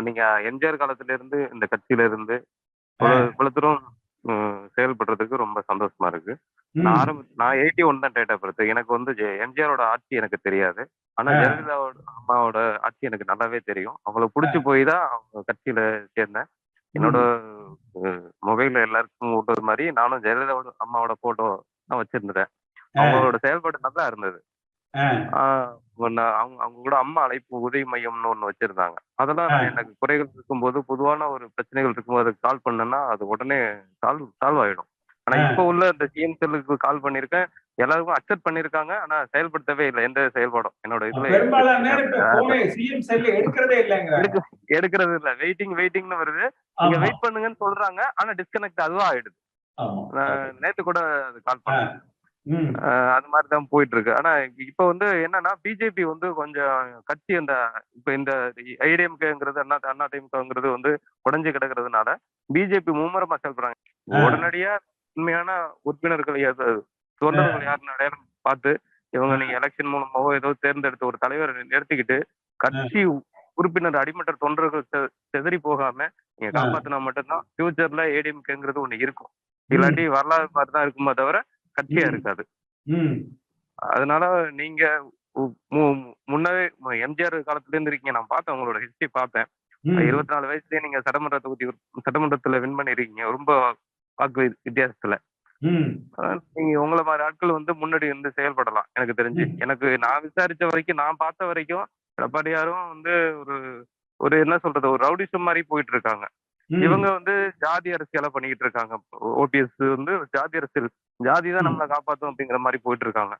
நீங்க எம்ஜிஆர் காலத்துல இருந்து இந்த கட்சியில இருந்து இவ்வளவு தூரம் செயல்படுறதுக்கு ரொம்ப சந்தோஷமா இருக்கு. நான். ஆரம்ப நான் எயிட்டி ஒன் தான் டேட் ஆஃப் பர்த் எனக்கு வந்து எம்ஜிஆரோட ஆட்சி எனக்கு தெரியாது. ஆனா. ஜெயலலிதாவோட அம்மாவோட ஆட்சி எனக்கு நல்லாவே தெரியும். அவங்கள புடிச்சு போய் தான் அவங்க கட்சியில சேர்ந்தேன். என்னோட மொபைல்ல எல்லாருக்கும் விட்டது மாதிரி நானும் ஜெயலலிதாவோட அம்மாவோட போட்டோ தான் வச்சிருந்தேன். அவங்களோட செயல்பாடு நல்லா இருந்தது. நான் அவங்க அவங்க கூட அம்மா அழைப்பு உதவி மையம்னு ஒண்ணு வச்சிருந்தாங்க. அதெல்லாம். எனக்கு குறைகள் இருக்கும்போது பொதுவான ஒரு பிரச்சனைகள் இருக்கும்போது கால் பண்ணேன்னா அது உடனே சால்வ் சால்வ் ஆயிடும். ஆனா. இப்ப உள்ள இந்த சிஎம் செல்லுக்கு கால் பண்ணிருக்கேன் எல்லாருக்கும் அக்செப்ட் பண்ணிருக்காங்க ஆனா செயல்படுத்தவே இல்லை. எந்த செயல்பாடும். என்னோட இதுல எடுக்கிறதே இல்ல. வெயிட்டிங் வெயிட்டிங்னு வருது. நீங்க வெயிட் பண்ணுங்கன்னு சொல்றாங்க. ஆனா டிஸ்கனெக்ட் அதுவா ஆயிடுது. நேத்து கூட கால் பண்ணேன். அது மாதிரி தான் போயிட்டு இருக்கு ஆனா இப்ப வந்து என்னன்னா பிஜேபி வந்து கொஞ்சம் கட்சி அந்த இப்ப இந்த ஐடிஎம்கேங்கிறது அண்ணா அண்ணா திமுகங்கிறது வந்து உடைஞ்சு கிடக்கிறதுனால பிஜேபி மும்முரமா செயல்படுறாங்க ஆ. உடனடியா உண்மையான உறுப்பினர்கள் தொண்டர்கள் யாருன்னு அடையாளம் பார்த்து இவங்க நீங்க எலெக்ஷன் மூலமாவோ ஏதோ தேர்ந்தெடுத்த ஒரு தலைவரை நிறுத்திக்கிட்டு கட்சி உறுப்பினர் அடிமட்ட தொண்டர்கள் சிதறி போகாம நீங்க. காப்பாத்தினா மட்டும்தான் ஃபியூச்சர்ல ஏடிஎம்கேங்கிறது ஒண்ணு இருக்கும். இல்லாட்டி வரலாறு மாதிரி தான் இருக்குமே தவிர கட்சியா. இருக்காது. அதனால நீங்க முன்னவே எம்ஜிஆர் காலத்துல இருந்து இருக்கீங்க. நான் பார்த்தேன் உங்களோட ஹிஸ்டரி பார்த்தேன். இருபத்தி நாலு வயசுலயே நீங்க சட்டமன்ற தொகுதி சட்டமன்றத்துல வின் பண்ணிருக்கீங்க. ரொம்ப வாக்கு வித்தியாசத்துல. நீங்க உங்களை மாதிரி ஆட்கள் வந்து முன்னாடி வந்து செயல்படலாம் எனக்கு தெரிஞ்சு. எனக்கு நான் விசாரிச்ச வரைக்கும் நான் பார்த்த வரைக்கும் எடப்பாடியாரும் வந்து ஒரு ஒரு என்ன சொல்றது ஒரு ரவுடிசம் மாதிரி போயிட்டு இருக்காங்க. இவங்க வந்து ஜாதி அரசியலா பண்ணிக்கிட்டு இருக்காங்க ஓபிஎஸ் வந்து ஜாதி அரசியல் ஜாதி தான் நம்மளை காப்பாத்தும் அப்படிங்கிற மாதிரி போயிட்டு இருக்காங்க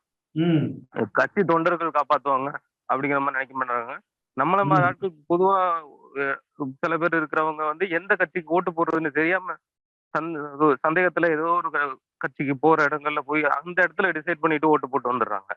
கட்சி தொண்டர்கள் காப்பாத்துவாங்க அப்படிங்கிற மாதிரி நினைக்க மாட்டாங்க. நம்மள மாதிரி. ஆட்கள் பொதுவா சில பேர் இருக்கிறவங்க வந்து எந்த கட்சிக்கு ஓட்டு போடுறதுன்னு தெரியாம சந்தேகத்துல ஏதோ ஒரு கட்சிக்கு போற இடங்கள்ல போய் அந்த இடத்துல டிசைட் பண்ணிட்டு ஓட்டு போட்டு வந்துடுறாங்க.